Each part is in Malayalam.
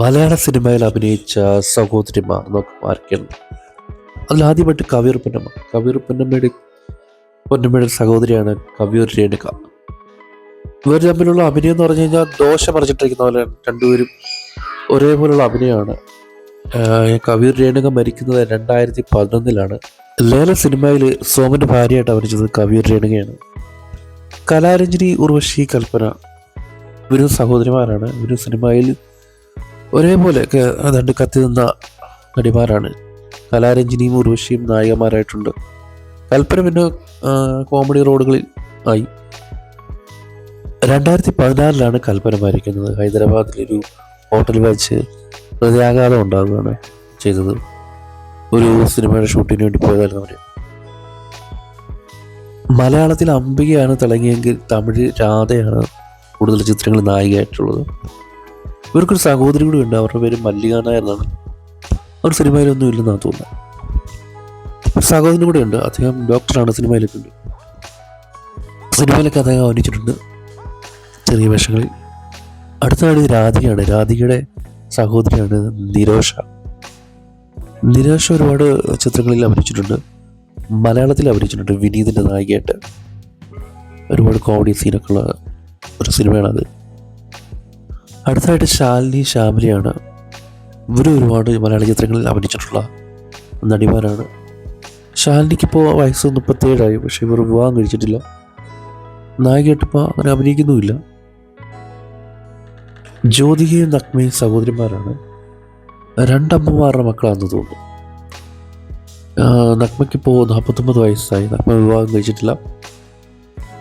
മലയാള സിനിമയിൽ അഭിനയിച്ച സഹോദരിമാർ നമുക്ക് അതിലാദ്യമായിട്ട് കവിയൂർ പൊന്നമ്മ. കവിയൂർ പൊന്നമ്മയുടെ പൊന്നമ്മയുടെ സഹോദരിയാണ് കവിയൂർ രേണുക. ഇവർ തമ്മിലുള്ള അഭിനയം എന്ന് പറഞ്ഞു കഴിഞ്ഞാൽ ദോശ മറിച്ചിട്ടിരിക്കുന്ന പോലെ രണ്ടുപേരും ഒരേപോലുള്ള അഭിനയമാണ്. കവിയൂർ രേണുക മരിക്കുന്നത് രണ്ടായിരത്തി പതിനൊന്നിലാണ് ലേല സിനിമയിൽ സോമന്റെ ഭാര്യയായിട്ട് അഭിനയിച്ചത് കവിയൂർ രേണുകയാണ്. കലാരഞ്ജിനി ഉർവശി കൽപ്പന. ഇവരും സഹോദരിമാരാണ്. ഇവരും സിനിമയിൽ ഒരേപോലെ ക- കത്തി നിന്ന നടിമാരാണ്. കലാരഞ്ജനിയും ഉർവശിയും നായികമാരായിട്ടുണ്ട്. കൽപ്പന പിന്നെ കോമഡി റോഡുകളിൽ ആയി. രണ്ടായിരത്തി പതിനാറിലാണ് കൽപ്പന മരിക്കുന്നത്. ഹൈദരാബാദിലൊരു ഹോട്ടൽ വെച്ച് ഹൃദയാഘാതം ഉണ്ടാകുകയാണ് ചെയ്തത്. ഒരു സിനിമയുടെ ഷൂട്ടിന് വേണ്ടി പോയതായിരുന്നു അവർ മലയാളത്തിൽ അംബികയാണ് തിളങ്ങിയെങ്കിൽ തമിഴ് രാധയാണ് കൂടുതൽ ചിത്രങ്ങളിൽ നായികയായിട്ടുള്ളത്. ഇവർക്കൊരു സഹോദരി കൂടി ഉണ്ട്. അവരുടെ പേര് മല്ലിക നായർ എന്നാണ്. അവർ സിനിമയിലൊന്നും ഇല്ലെന്നാണ് തോന്നുന്നത് ഒരു കൂടെ ഉണ്ട്. അദ്ദേഹം ഡോക്ടറാണ് സിനിമയിലൊക്കെ ഉണ്ട് സിനിമയിലൊക്കെ അദ്ദേഹം അഭിനയിച്ചിട്ടുണ്ട്. ചെറിയ വേഷങ്ങളിൽ. അടുത്ത നടി രാധികയാണ്. രാധികയുടെ സഹോദരിയാണ് നിരോഷ. നിരോഷ ഒരുപാട് ചിത്രങ്ങളിൽ അഭിനയിച്ചിട്ടുണ്ട്. മലയാളത്തിൽ അഭിനയിച്ചിട്ടുണ്ട് വിനീതിന്റെ നായികയായിട്ട്. ഒരുപാട് കോമഡി സീനൊക്കെ ഉള്ള ഒരു സിനിമയാണത്. അടുത്തായിട്ട് ശാലിനി ഷാമിലിയാണ് ഇവരും ഒരുപാട് മലയാള ചിത്രങ്ങളിൽ അഭിനയിച്ചിട്ടുള്ള നടിമാരാണ്. ശാലിനിക്കിപ്പോൾ വയസ്സ് മുപ്പത്തേഴായി പക്ഷെ ഇവർ വിവാഹം കഴിച്ചിട്ടില്ല. നായികയായിട്ടിപ്പോൾ അങ്ങനെ അഭിനയിക്കുന്നുമില്ല. ജ്യോതികയും നഗ്മയും സഹോദരിമാരാണ്. രണ്ടമ്മമാരുടെ മക്കളാണെന്ന് തോന്നുന്നു. നഗ്മയ്ക്കിപ്പോൾ നാൽപ്പത്തൊമ്പത് വയസ്സായി. നഗ്മ വിവാഹം കഴിച്ചിട്ടില്ല.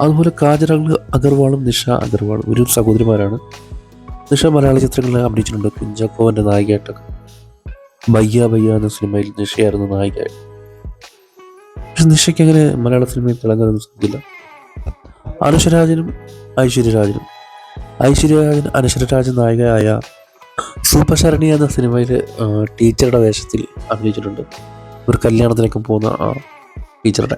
അതുപോലെ കാജൽ അഗർവാളും നിഷ അഗർവാളും ഒരു സഹോദരിമാരാണ്. നിഷ മലയാള ചിത്രങ്ങളിൽ അഭിനയിച്ചിട്ടുണ്ട് കുഞ്ചാക്കോവന്റെ നായികയായിട്ടൊക്കെ. ബയ്യ ബയ്യ എന്ന സിനിമയിൽ നിഷയായിരുന്നു നായികയായി. പക്ഷെ നിഷയ്ക്ക് അങ്ങനെ മലയാള സിനിമയിൽ തിളങ്ങാനൊന്നും സാധിക്കില്ല അനുഷരാജനും ഐശ്വര്യരാജനും. ഐശ്വര്യരാജൻ അനശ്വരരാജൻ നായികയായ സൂപ്പർ ശരണി എന്ന സിനിമയിൽ ടീച്ചറുടെ വേഷത്തിൽ അഭിനയിച്ചിട്ടുണ്ട്. ഒരു കല്യാണത്തിനൊക്കെ പോകുന്ന ആ ടീച്ചറുടെ.